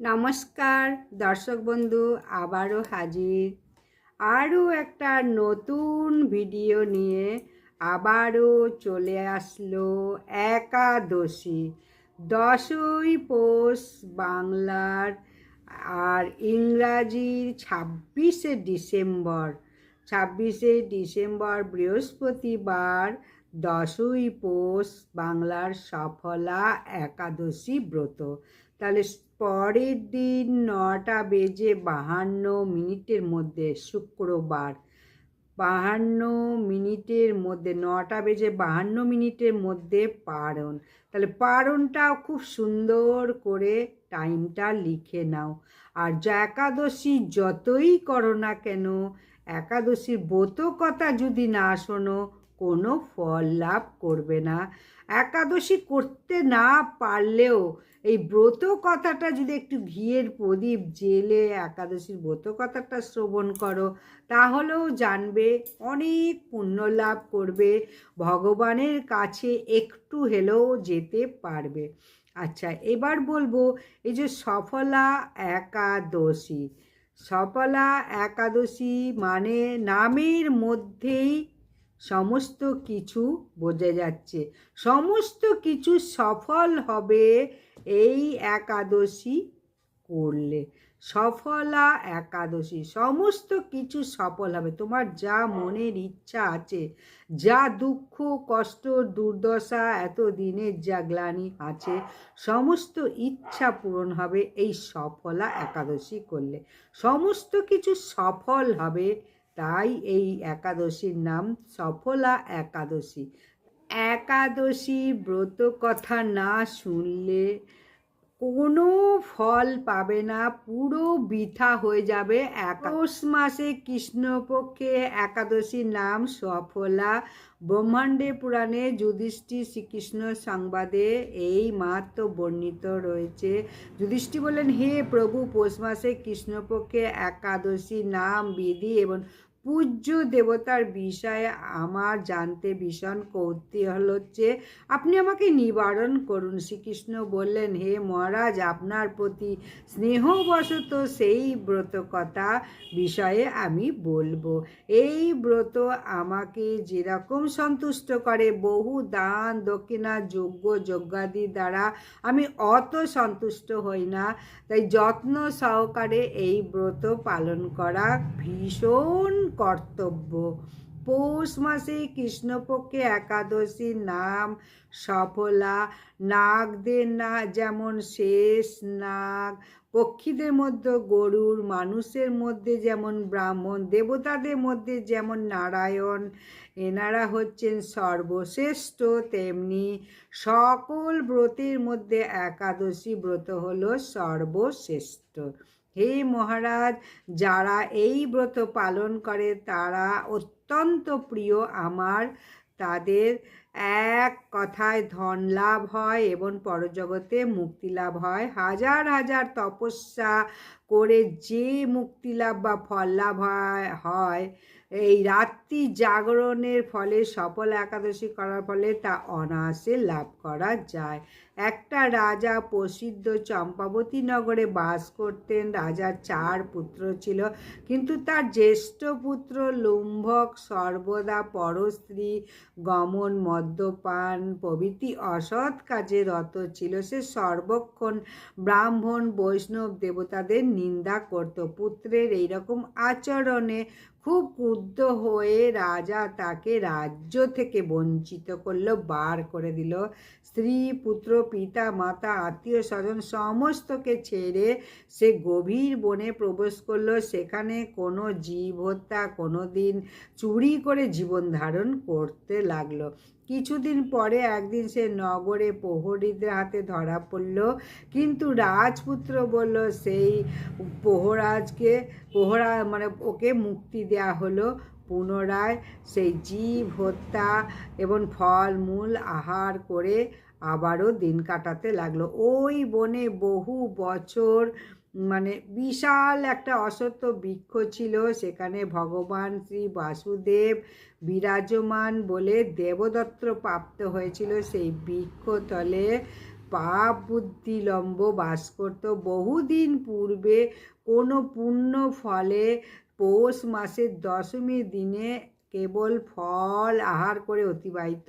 নমস্কার, দর্শক বন্ধু, আবারও হাজির। আরও একটা নতুন ভিডিও নিয়ে আবারও চলে আসলো একাদশী, দশই পৌষ বাংলার আর ইংরাজির ছাব্বিশে ডিসেম্বর। ছাব্বিশে ডিসেম্বর বৃহস্পতিবার, দশই পৌষ বাংলার সফলা একাদশী ব্রত। তাহলে পরের দিন নটা বেজে বাহান্ন মিনিটের মধ্যে, শুক্রবার, বাহান্ন মিনিটের মধ্যে, নটা বেজে বাহান্ন মিনিটের মধ্যে পারণ। তাহলে পারণটাও খুব সুন্দর করে টাইমটা লিখে নাও। আর যা একাদশী যতই করো না কেন, একাদশীর ব্রত কথা যদি না শোনো কোনো ফল লাভ করবে না। একাদশী করতে না পারলেও এই ব্রত কথাটা যদি একটু ঘিয়ের প্রদীপ জেলে একাদশীর ব্রত কথাটা শ্রবণ করো, তাহলেও জানবে অনেক পুণ্য লাভ করবে। ভগবানের কাছে একটু হেলেও যেতে পারবে। আচ্ছা এবার বলব এই যে সফলা একাদশী। সফলা একাদশী মানে নামের মধ্যেই সমস্ত কিছু বোঝা যাচ্ছে। সমস্ত কিছু সফল হবে এই একাদশী করলে। সফলা একাদশী, সমস্ত কিছু সফল হবে। তোমার যা মনের ইচ্ছা আছে, যা দুঃখ, কষ্ট, দুর্দশা এত দিনের যা গ্লানি আছে, সমস্ত ইচ্ছা পূরণ হবে এই সফলা একাদশী করলে। সমস্ত কিছু সফল হবে তাই এই একাদশীর নাম সফলা একাদশী। একাদশী ব্রত কথা না শুনলে কোনো ফল পাবে না, পুরো বৃথা হয়ে যাবে একাদশ মাসে কৃষ্ণপক্ষে একাদশীর নাম সফলা। ব্রহ্মাণ্ডে পুরাণে যুধিষ্ঠির শ্রীকৃষ্ণ সংবাদে এই মাহাত্ম বর্ণিত রয়েছে। যুধিষ্ঠির বললেন হে প্রভু, পৌষ মাসে কৃষ্ণপক্ষে একাদশী নাম বিধি এবং পূজ্য দেবতার বিষয়ে আমার জানতে ভীষণ কৌতূহল হচ্ছে। আপনি আমাকে নিবারণ করুন। শ্রীকৃষ্ণ বললেন, হে মহারাজ, আপনার প্রতি স্নেহবশত সেই ব্রত কথা বিষয়ে আমি বলব। এই ব্রত আমাকে যেরকম সন্তুষ্ট করে, বহু দান, দক্ষিণা যোগ্য যজ্ঞাদি দ্বারা আমি অত সন্তুষ্ট হই না। তাই যত্ন সহকারে এই ব্রত পালন করা ভীষণ কর্তব্য। পৌষ মাসে কৃষ্ণপক্ষে একাদশীর নাম সফলা, নাগদের না যেমন শেষ নাগ। পক্ষীদের মধ্যে গরুর, মানুষের মধ্যে যেমন ব্রাহ্মণ, দেবতাদের মধ্যে যেমন নারায়ণ, এনারা হচ্ছেন সর্বশ্রেষ্ঠ, তেমনি সকল ব্রতের মধ্যে একাদশী ব্রত হলো সর্বশ্রেষ্ঠ। হে মহারাজ, যারা এই ব্রত পালন করে তারা অত্যন্ত প্রিয় আমার। তাদের এক কথায় ধন লাভ হয় এবং পরজগতে মুক্তি লাভ হয়। হাজার হাজার তপস্যা করে যে মুক্তি লাভ বা ফল লাভ হয় এই রাত্রি জাগরণের ফলে, সফল একাদশী করার ফলে তা অনায়াসে লাভ করা যায়। একটা রাজা প্রসিদ্ধ চম্পাবতী নগরে বাস করতেন। রাজার চার পুত্র ছিল। কিন্তু তার জ্যেষ্ঠ পুত্র লুম্ভক, সর্বদা পরস্ত্রী, গমন, মদ্যপান, প্রভৃতি অসৎ কাজে রত ছিল। সে সর্বক্ষণ ব্রাহ্মণ, বৈষ্ণব দেবতাদের নিন্দা করত। পুত্রের এইরকম আচরণে খুব ক্রুদ্ধ হয়ে রাজা তাকে রাজ্য থেকে বঞ্চিত করল, বার করে দিল। স্ত্রী পুত্র পিতা মাতা আত্মীয় স্বজন সমস্তকে ছেড়ে সে গভীর বনে প্রবেশ করল। সেখানে কোনো জীব হত্যা কোনো দিন চুরি করে জীবন ধারণ করতে লাগল। কিছুদিন পরে একদিন সে নগরে প্রহরীদের হাতে ধরা পড়ল। কিন্তু রাজপুত্র বলল, সেই প্রহরাজকে, প্রহরা মানে ওকে মুক্তি দেয়া হলো পুনরায়। সেই জীব হত্যা এবং ফল মূল আহার করে আবারও দিন কাটাতে লাগল। ওই বনে বহু বছর মানে বিশাল একটা অসত্য বৃক্ষ ছিল। সেখানে ভগবান শ্রী বাসুদেব বিরাজমান বলে দেবদত্ত প্রাপ্ত হয়েছিল। সেই বৃক্ষতলে পাপ বুদ্ধি লম্ব বাস করত। বহুদিন পূর্বে কোনো পুণ্য ফলে পৌষ মাসের দশমী দিনে কেবল ফল আহার করে অতিবাহিত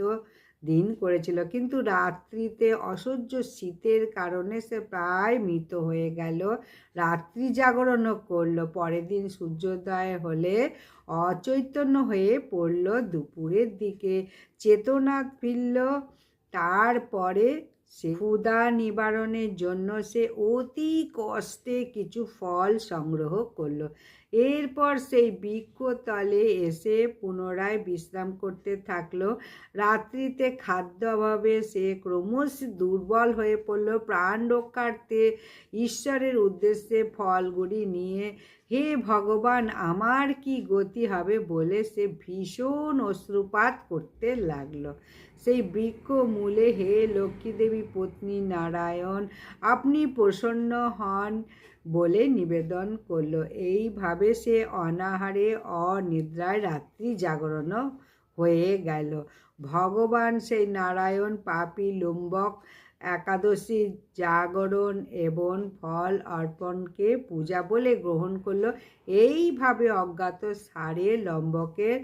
দিন করেছিল। কিন্তু রাত্রিতে অসহ্য শীতের কারণে সে প্রায় মৃত হয়ে গেল। রাত্রি জাগরণও করল। পরের দিন সূর্যোদয় হলে অচৈতন্য হয়ে পড়ল দুপুরের দিকে। চেতনা ফিরল। তারপরে সে ক্ষুধা নিবারণের জন্য সে অতি কষ্টে কিছু ফল সংগ্রহ করল। এরপর সেই বৃক্ষতলে এসে পুনরায় বিশ্রাম করতে থাকল। রাত্রিতে খাদ্য অভাবে সে ক্রমশ দুর্বল হয়ে পড়ল। প্রাণ রক্ষার্থে ঈশ্বরের উদ্দেশ্যে ফলগুলি নিয়ে, হে ভগবান, আমার কি গতি হবে? বলে সে ভীষণ অশ্রুপাত করতে লাগল। সেই বৃক্ষ মূলে হে লক্ষ্মী দেবী পত্নী নারায়ণ, আপনি প্রসন্ন হন বলে নিবেদন করল। এইভাবে সে অনাহারে অনিদ্রায় রাত্রি জাগরণ হয়ে গেল। ভগবান সেই নারায়ণ পাপি, লুম্বক, একাদশী জাগরণ এবং ফল অর্পণকে পূজা বলে গ্রহণ করল। এইভাবে অজ্ঞাত সারে লম্বকের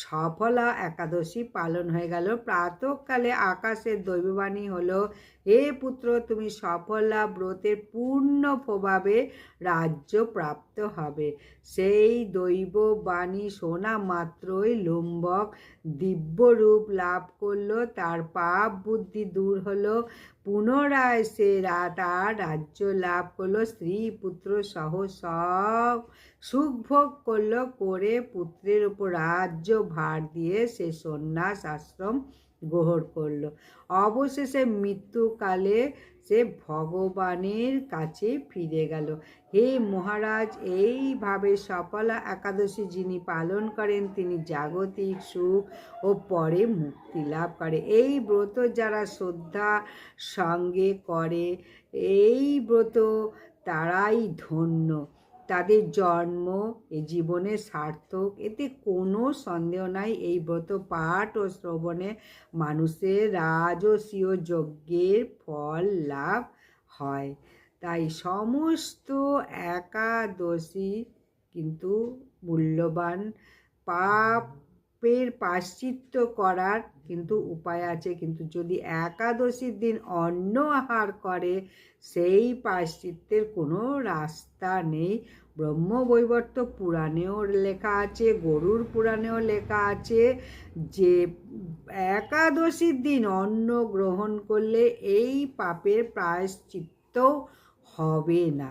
সফলা একাদশী পালন হয়ে গেল। প্রাতকালে আকাশের দৈববাণী হলো, হে পুত্র, তুমি সফলা ব্রতের পূর্ণ প্রভাবে রাজ্য প্রাপ্ত হবে। সেই দৈব বাণী শোনা মাত্রই লম্বক দিব্যরূপ লাভ করল। তার পাপ বুদ্ধি দূর হলো। পুনরায় সে তার রাজ্য লাভ করল, স্ত্রী, পুত্র সহ সব সুখ ভোগ করল, করে পুত্রের উপর রাজ্য ভার দিয়ে সে সন্ন্যাস আশ্রম গ্রহণ করল। অবশেষে মৃত্যুকালে সে ভগবানের কাছে ফিরে গেল। হে মহারাজ, এইভাবে সফলা একাদশী যিনি পালন করেন, তিনি জাগতিক সুখ ও পরে মুক্তি লাভ করে। এই ব্রত যারা শ্রদ্ধা সঙ্গে করে, এই ব্রত তারাই ধন্য। তাদের জন্ম, এ জীবনে সার্থক, এতে কোনো সন্দেহ নাই। এই ব্রত পাঠ ও শ্রবণে মানুষের রাজসীয় যজ্ঞের ফল লাভ হয়। তাই সমস্ত একাদশী কিন্তু মূল্যবান পাপের পাশ্চিত্য করার কিন্তু উপায় আছে। কিন্তু যদি একাদশীর দিন অন্ন আহার করে, সেই পাশ্চিত্যের কোনো রাস্তা নেই। ব্রহ্মবৈবর্ত পুরাণেও লেখা আছে, গরুর পুরাণেও লেখা আছে যে একাদশীর দিন অন্ন গ্রহণ করলে এই পাপের প্রায়শ্চিত্ত হবে না।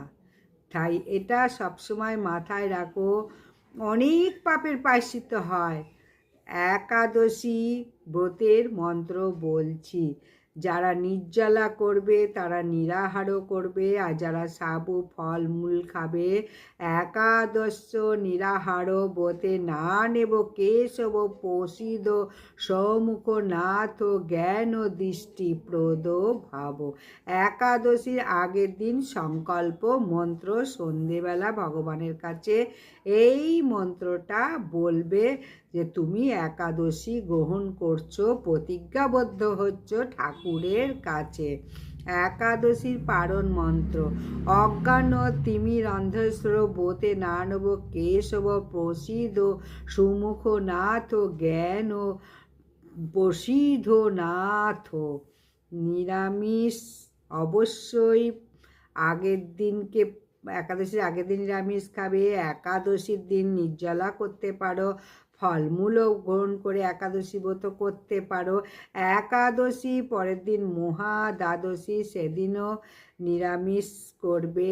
তাই এটা সবসময় মাথায় রাখো, অনেক পাপের প্রায়শ্চিত্ত হয়। একাদশী ব্রতের মন্ত্র বলছি। যারা নির্জলা করবে, তারা নিরাহারও করবে, আর যারা সাবু ফলমূল খাবে একাদশ নিরাহার বোতে না নেব কেশব পোষিদ সমুখ নাথ জ্ঞান দৃষ্টি প্রদ ভাব। একাদশীর আগের দিন সংকল্প, মন্ত্র, সন্ধেবেলা ভগবানের কাছে এই মন্ত্রটা বলবে যে, তুমি একাদশী গ্রহণ করছ, প্রতিজ্ঞাবদ্ধ হচ্ছ ঠাকুরের কাছে। একাদশীর পারণ মন্ত্র। অজ্ঞান তিমির অন্ধস্র বোতে নানব কেশব প্রসিদ্ধ সুমুখ নাথ জ্ঞান ও প্রসিদ্ধ নাথ। নিরামিষ অবশ্যই আগের দিনকে, একাদশীর আগের দিন নিরামিষ খাবে, একাদশীর দিন নির্জলা করতে পারো। ফলমূলও গ্রহণ করে একাদশী ব্রত করতে পারো। একাদশী পরের দিন মহা দ্বাদশী সেদিনও নিরামিষ করবে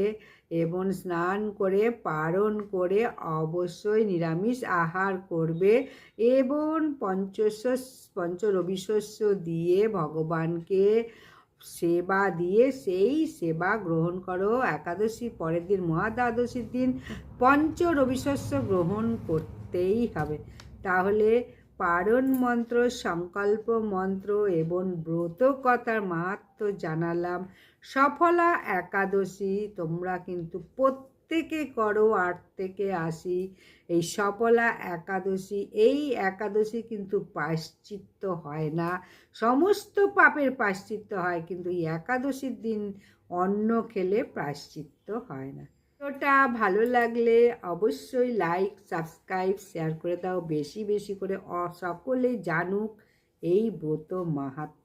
এবং স্নান করে, পারণ করে অবশ্যই নিরামিষ আহার করবে এবং পঞ্চশ পঞ্চ রবিশস্য দিয়ে ভগবানকে সেবা দিয়ে সেই সেবা গ্রহণ করো। একাদশী পরের দিন, মহাদ্বাদশীর দিন পঞ্চ রবিশস্য গ্রহণ করতেই হবে। তাহলে পারণ মন্ত্র, সংকল্প মন্ত্র এবং ব্রত কথার মাহাত্ম জানালাম। সফলা একাদশী, তোমরা কিন্তু প্রত্যেকে করো, আট থেকে আসি এই সফলা একাদশী, এই একাদশী কিন্তু পাশ্চিত্য হয় না। সমস্ত পাপের প্রায়শ্চিত্ত হয়, কিন্তু এই একাদশীর দিন অন্ন খেলে প্রায়শ্চিত্ত হয় না। ভিডিওটা ভালো লাগলে অবশ্যই লাইক সাবস্ক্রাইব শেয়ার করে দাও। বেশি বেশি করে সকলে জানুক এই ব্রত মাহাত্ম।